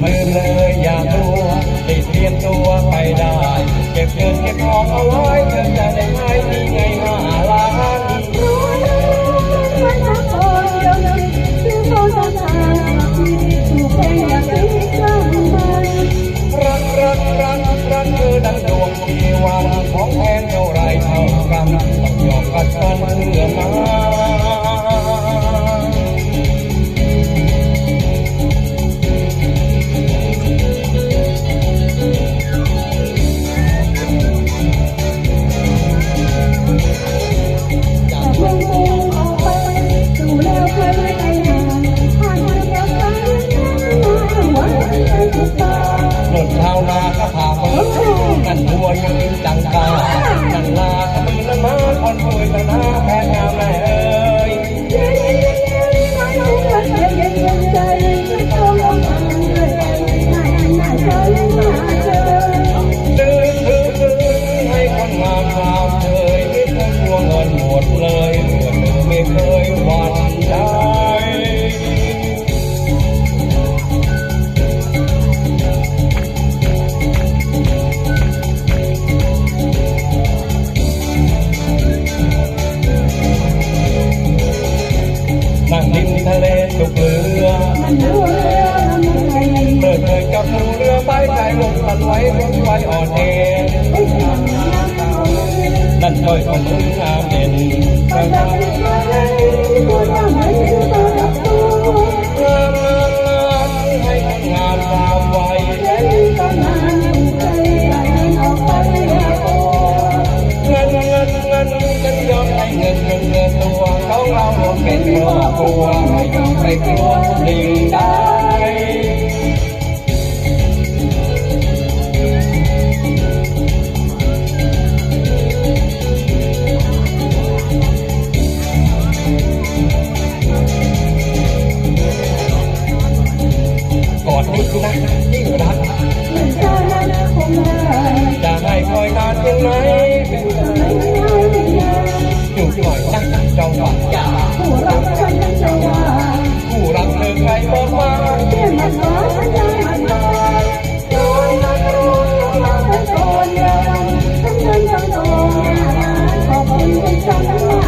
ไม่ลืมเลยอย่ากลัวได้เตรียมตัวไปได้ เก็บเงินเก็บทองเอาไว้ Bye. ริมทะเลตกเรือเปิดเลยกับหมูเรือใบใจลงพันไว้รถไว้อ่อนเองนั่นคอยคนงามเด่นตั้งแต่ ว่ามเป็นหัวหัวไม่ต้องไปกลัวดิ่งได้กอดนิดนะยิ่งรักจะได้คอยนานยงไง Yeah.